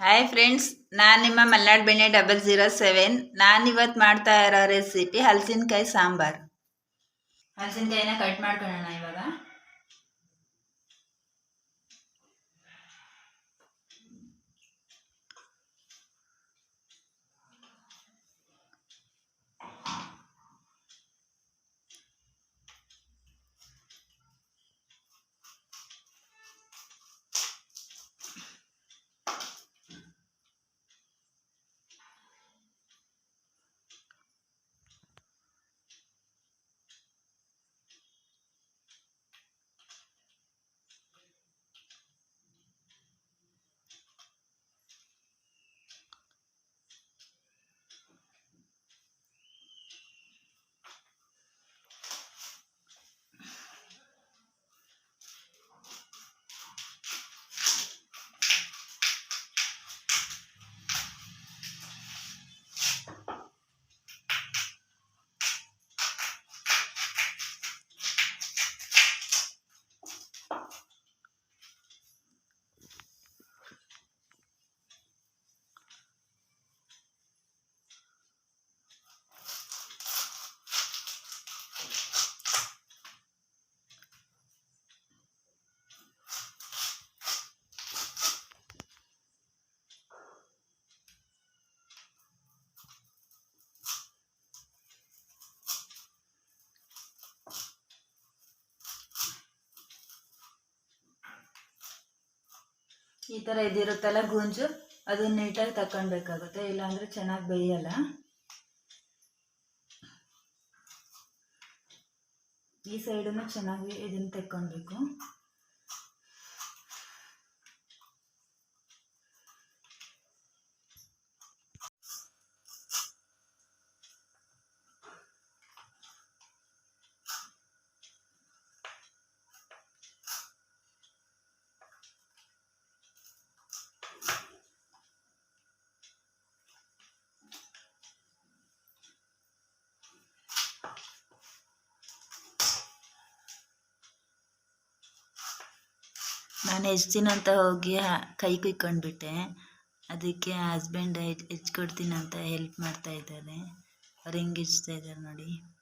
Hi friends ನಾನು ನಿಮ್ಮ ಮಲ್ನಾಡ್ ಬೆಣ್ಣೆ ಡಬಲ್ ಜೀರೋ ಸೆವೆನ್ ನಾನು ಇವತ್ತು ಮಾಡ್ತಾ ಇರೋ ರೆಸಿಪಿ ಹಲಸಿನಕಾಯಿ ಸಾಂಬಾರು. ಹಲಸಿನಕಾಯಿನ ಕಟ್ ಮಾಡ್ಕೊಳ್ಳೋಣ ಇವಾಗ. ಈ ಥರ ಇದಿರುತ್ತಲ್ಲ ಗುಂಜು, ಅದನ್ನ ನೀಟಾಗಿ ತಗೊಳ್ಬೇಕಾಗುತ್ತೆ ಇಲ್ಲಾಂದರೆ ಚೆನ್ನಾಗಿ ಬೇಯಲ್ಲ. ಈ ಸೈಡನ್ನು ಚೆನ್ನಾಗಿ ಇದನ್ನು ತೆಕ್ಕೊಳ್ಬೇಕು. ನಾನು ದಿನ ಅಂತ ಹೋಗಿ ಕೈ ಕುಯ್ಕೊಂಡ್ಬಿಟ್ಟೆ. ಅದಕ್ಕೆ ಹಸ್ಬೆಂಡ್ ಅಂತ ಹೆಲ್ಪ್ ಮಾಡ್ತಾ ಇದ್ದಾರೆ. ಅವ್ರು ಹೆಂಗೆ ಹೆಚ್ತಾ ಇದ್ದಾರೆ ನೋಡಿ.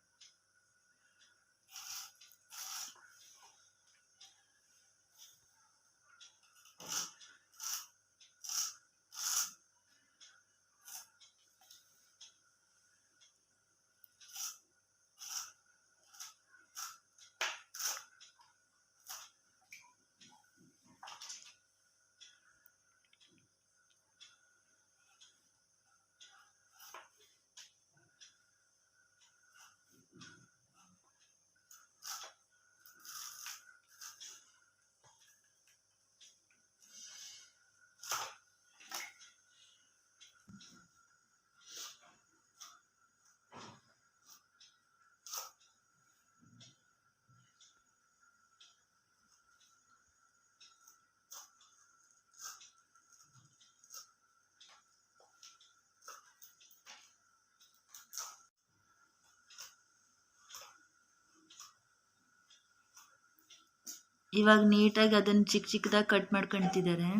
ಇವಾಗ ನೀಟಾಗಿ ಅದನ್ನ ಚಿಕ್ಕ ಚಿಕ್ಕದಾಗಿ ಕಟ್ ಮಾಡ್ಕೊಳ್ತಿದ್ದಾರೆ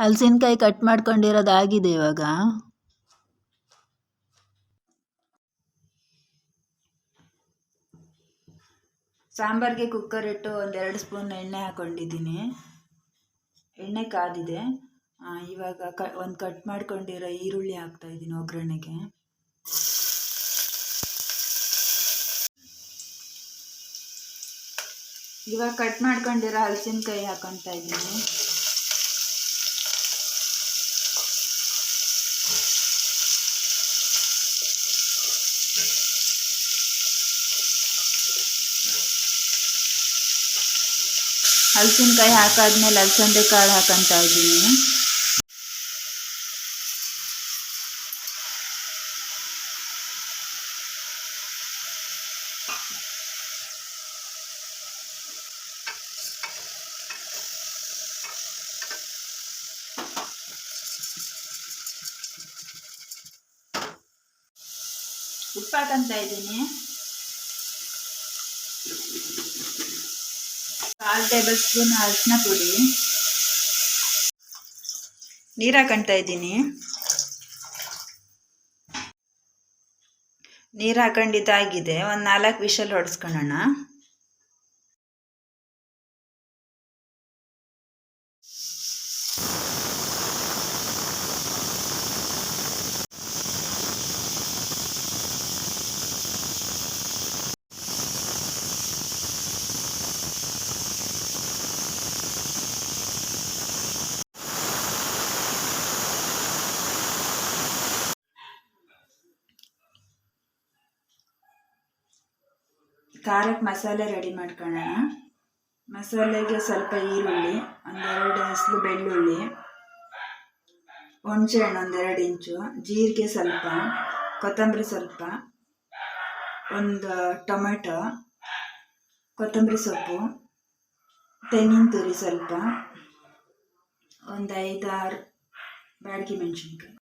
ಹಲಸಿನಕಾಯಿ ಕಟ್ ಮಾಡ್ಕೊಂಡಿರೋದಾಗಿದೆ ಇವಾಗ. ಸಾಂಬಾರಿಗೆ ಕುಕ್ಕರ್ ಇಟ್ಟು ಒಂದೆರಡು ಸ್ಪೂನ್ ಎಣ್ಣೆ ಹಾಕ್ಕೊಂಡಿದ್ದೀನಿ ಎಣ್ಣೆ ಕಾದಿದೆ. ಇವಾಗ ಕ, ಒಂದು ಕಟ್ ಮಾಡ್ಕೊಂಡಿರೋ ಈರುಳ್ಳಿ ಹಾಕ್ತಾಯಿದ್ದೀನಿ ಒಗ್ಗರಣೆಗೆ. ಇವಾಗ ಕಟ್ ಮಾಡ್ಕೊಂಡಿರೋ ಹಲಸಿನಕಾಯಿ ಹಾಕೊತಾ ಇದ್ದೀನಿ. ಹಲಸಿನಕಾಯಿ ಹಾಕಾದ್ಮೇಲೆ ಅಲಸಂದೆ ಕಾಳು ಹಾಕಂತ ಇದ್ದೀನಿ ಉಪ್ಪು ಹಾಕಂತ ಇದ್ದೀನಿ ಕಾಲು ಟೇಬಲ್ ಸ್ಪೂನ್ ಅರಿಶಿನ ಪುಡಿ. ನೀರು ಹಾಕೊಂತ ಇದ್ದೀನಿ. ನೀರು ಹಾಕೊಂಡಿದ್ದಾಗಿದೆ ಒಂದು ನಾಲ್ಕು ವಿಷಲ್ ಹೊಡೆಸ್ಕೊಳ್ಳೋಣ. ಖಾರಕ್ಕೆ ಮಸಾಲೆ ರೆಡಿ ಮಾಡ್ಕೊಳ್ಳೋಣ. ಮಸಾಲೆಗೆ ಸ್ವಲ್ಪ ಈರುಳ್ಳಿ, ಒಂದೆರಡು ಹಸಲು ಬೆಳ್ಳುಳ್ಳಿ ಹುಣಸೆಹಣ್ಣು ಒಂದೆರಡು ಇಂಚು, ಜೀರಿಗೆ ಸ್ವಲ್ಪ, ಕೊತ್ತಂಬರಿ ಸ್ವಲ್ಪ, ಒಂದು ಟೊಮೆಟೊ, ಕೊತ್ತಂಬರಿ ಸೊಪ್ಪು, ತೆಂಗಿನ ತುರಿ ಸ್ವಲ್ಪ ಒಂದು ಐದಾರು ಬ್ಯಾಡಗಿ ಮೆಣಸಿನ್ಕಾಯಿ.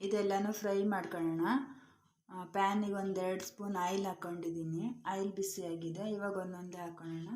ಇದೆಲ್ಲನೂ ಫ್ರೈ ಮಾಡ್ಕೊಳ್ಳೋಣ. ಪ್ಯಾನಿಗೆ ಒಂದೆರಡು ಸ್ಪೂನ್ ಆಯಿಲ್ ಹಾಕ್ಕೊಂಡಿದ್ದೀನಿ ಆಯಿಲ್ ಬಿಸಿಯಾಗಿದೆ. ಇವಾಗ ಒಂದೊಂದೇ ಹಾಕೊಳ್ಳೋಣ.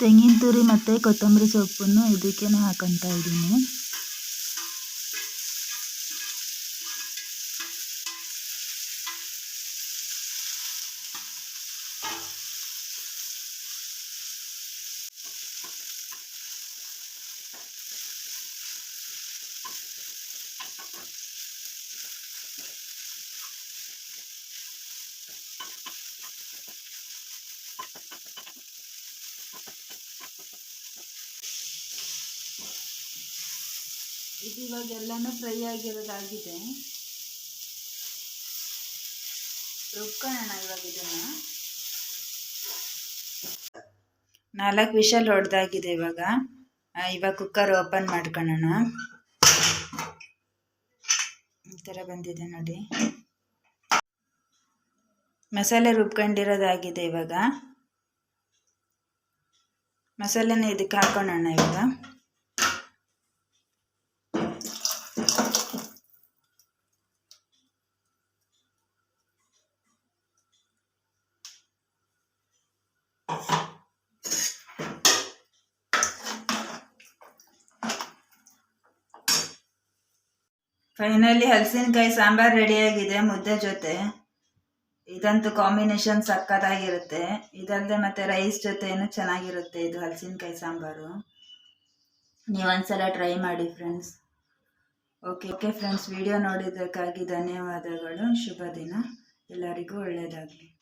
ತೆಂಗಿನ ತುರಿ ಮತ್ತು ಕೊತ್ತಂಬರಿ ಸೊಪ್ಪನ್ನು ಇದಕ್ಕೇ ಹಾಕೊತಾ ಇದ್ದೀನಿ ಇದು ಇವಾಗ ಎಲ್ಲನೂ ಫ್ರೈ ಆಗಿರೋದಾಗಿದೆ. ರುಬ್ಕೊಳ್ಳೋಣ ಇವಾಗ ಇದನ್ನು. ನಾಲ್ಕು ವಿಷಲ್ ಹೊಡೆದಾಗಿದೆ ಇವಾಗ. ಇವಾಗ ಕುಕ್ಕರ್ ಓಪನ್ ಮಾಡ್ಕೊಳ್ಳೋಣ ಈ ಥರ ಬಂದಿದೆ ನೋಡಿ. ಮಸಾಲೆ ರುಬ್ಕೊಂಡಿರೋದಾಗಿದೆ ಇವಾಗ. ಮಸಾಲೆನ ಇದಕ್ಕೆ ಹಾಕೋಣ ಇವಾಗ. ಫೈನಲಿ ಹಲಸಿನಕಾಯಿ ಸಾಂಬಾರು ರೆಡಿಯಾಗಿದೆ ಮುದ್ದೆ ಜೊತೆ. ಇದಂತೂ ಕಾಂಬಿನೇಷನ್ ಸಕ್ಕತ್ತಾಗಿರುತ್ತೆ. ಇದಲ್ಲದೆ ಮತ್ತೆ ರೈಸ್ ಜೊತೆನೂ ಚೆನ್ನಾಗಿರುತ್ತೆ ಇದು ಹಲಸಿನಕಾಯಿ ಸಾಂಬಾರು. ನೀವೊಂದ್ಸಲ ಟ್ರೈ ಮಾಡಿ friends okay okay friends video ನೋಡಿದ್ದಕ್ಕಾಗಿ ಧನ್ಯವಾದಗಳು. ಶುಭ ದಿನ ಎಲ್ಲರಿಗೂ ಒಳ್ಳೆಯದಾಗಲಿ